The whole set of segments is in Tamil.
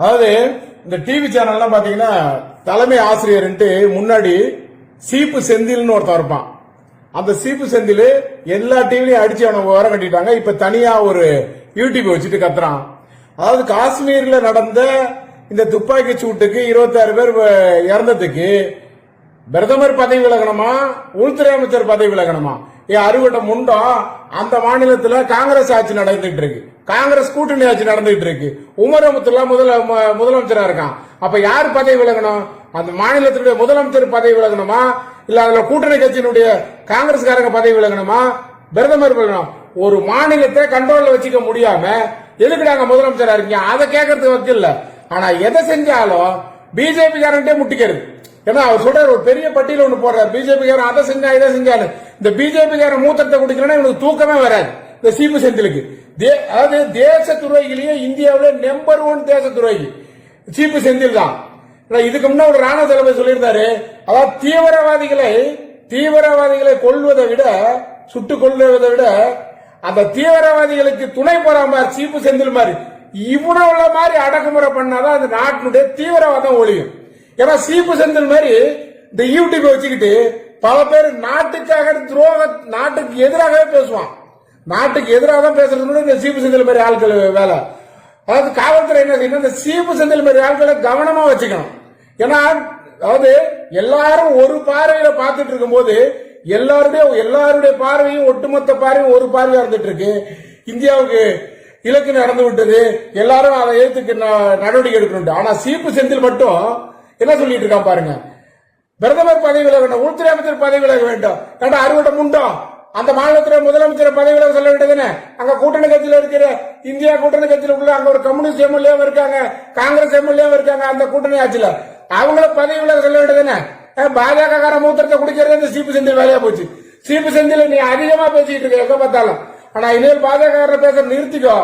அதாவது இந்த டிவி சேனல்லாம் பாத்தீங்கன்னா தலைமை ஆசிரியர்ன்ட்டு முன்னாடி சீப்பு செந்தில்னு ஒருத்தன் இருப்பான். அந்த சீப்பு செந்தில் எல்லா டிவிலையும் அடிச்சு அவனை வர கட்டிட்டாங்க. இப்ப தனியா ஒரு யூடியூப் வச்சுட்டு கத்துறான். அதாவது காஷ்மீர்ல நடந்த இந்த துப்பாக்கி சூட்டுக்கு இருபத்தாறு பேர் இறந்ததுக்கு பிரதமர் பதவி விலகணுமா? உள்துறை அமைச்சர் பதவி விலகணுமா? என் அறுவட்ட முண்டம் அந்த மாநிலத்துல காங்கிரஸ் ஆட்சி நடந்துட்டு இருக்கு. காங்கிரஸ் கூட்டணி ஆட்சி நடந்துட்டு இருக்கு. உமரமுத்துல முதல முதலமைச்சரா இருக்கான். அப்ப யார் பதவி விலகணும்? அந்த மாநிலத்தினுடைய முதலமைச்சர் பதவி விலகணுமா? இல்ல அதுல கூட்டணி கட்சியினுடைய காங்கிரஸ்காரங்க பதவி விலகணுமா? பிரதமர் விலகணும். ஒரு மாநிலத்தை கண்ட்ரோல்ல வச்சுக்க முடியாம எதுக்கு நாங்க முதலமைச்சரா இருக்கீங்க? அதை கேட்கறதுக்கு வக்கில்ல ஆனா எதை செஞ்சாலும் பிஜேபி காரன்ட்டே முட்டிக்கிறது. ஏன்னா அவர் சொல்றாரு ஒரு பெரிய பட்டியல ஒண்ணு போடுறாரு. பிஜேபி காரன் அதை செஞ்சா இதை செஞ்சாரு இந்த பிஜேபி கார மூத்தத்தை குடிக்கலன்னா இவனுக்கு தூக்கமே வராது. இந்த சீப்பு செந்திலுக்கு. தே- அதாவது தேச துறையிலேயே இந்தியாவில நம்பர் ஒன் தேச துறைக்கு சீப்பு செந்தில் தான். இதுக்கு முன்ன ஒரு ராணுவ தளபதி சொல்லியிருந்தாரு அதாவது தீவிரவாதிகளை தீவிரவாதிகளை கொல்வதை விட சுட்டுக் கொள்வதை விட அந்த தீவிரவாதிகளுக்கு துணை போறாம சீப்பு செந்தில் மாதிரி. இவ்வளவு மாதிரி அடக்குமுறை பண்ணாதான் அந்த நாட்டினுடைய தீவிரவாதம் ஒழியும். ஏன்னா சீப்பு செந்தில் மாதிரி இந்த யூடியூப் வச்சுக்கிட்டு பல பேர் நாட்டுக்காக துரோக நாட்டுக்கு எதிராகவே பேசுவான். நாட்டுக்கு எதிராக தான் பேசுறது இந்த சீப்பு செந்தில் மாதிரி ஆட்கள் வேலை. அதாவது காவல்துறை என்ன செய்யணும்? இந்த சீப்பு செந்தில் மாதிரி ஆட்களை கவனமா வச்சுக்கணும். ஏன்னா அதாவது எல்லாரும் ஒரு பார்வையில பார்த்துட்டு இருக்கும்போது எல்லாருடைய எல்லாருடைய பார்வையும் ஒட்டுமொத்த பார்வையும் ஒரு பார்வையா இருந்துட்டு இருக்கு. இந்தியாவுக்கு இலக்கு நடந்து விட்டது. எல்லாரும் அதை ஏத்துக்கு ந- நடவடிக்கை எடுக்கணும் ஆனா சீப்பு செந்தில் மட்டும் என்ன சொல்லிட்டு இருக்கான் பாருங்க. பிரதமர் பதவி விலக வேண்டும் உள்துறை அமைச்சர் பதவி விலக வேண்டும். கண்ட அறுவடை உண்டோ அந்த மாநிலத்தில் முதலமைச்சர் பதவி விலக சொல்ல வேண்டியதுன்னு அங்க கூட்டணி கட்சியில இருக்கிற இந்தியா கூட்டணி கட்சியில உள்ள அங்க ஒரு கம்யூனிஸ்ட் எம்எல்ஏவும் இருக்காங்க காங்கிரஸ் எம்எல்ஏவும் இருக்காங்க அந்த கூட்டணி ஆட்சியில. அவங்கள பதவி விலக சொல்ல வேண்டியதுன்னு பாஜக கார மூத்திரத்தை குடிக்கிறது இந்த சீப்பு செந்தில் வேலையா போச்சு. சீப்பு செந்தில் நீ அதிகமா பேசிட்டு இருக்க எங்க பார்த்தாலும். ஆனா இனிமேல் பாஜக பேச நிறுத்திக்கோ.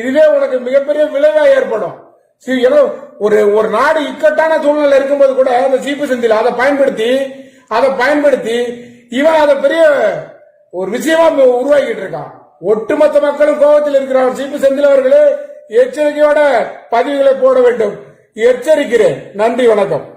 இதுவே உனக்கு மிகப்பெரிய விளைவா ஏற்படும். ஏதோ ஒரு ஒரு நாடு இக்கட்டான சூழ்நிலை இருக்கும்போது கூட அந்த சீப்பு சந்தில அதை பயன்படுத்தி அதை பயன்படுத்தி இவன் அதை பெரிய ஒரு விஷயமா உருவாக்கிட்டு இருக்கான். ஒட்டுமொத்த மக்களும் கோபத்தில் இருக்கிறார். சீப்பு செந்தில் அவர்களே எச்சரிக்கையோட பதிவுகளை போட வேண்டும். எச்சரிக்கிறேன். நன்றி வணக்கம்.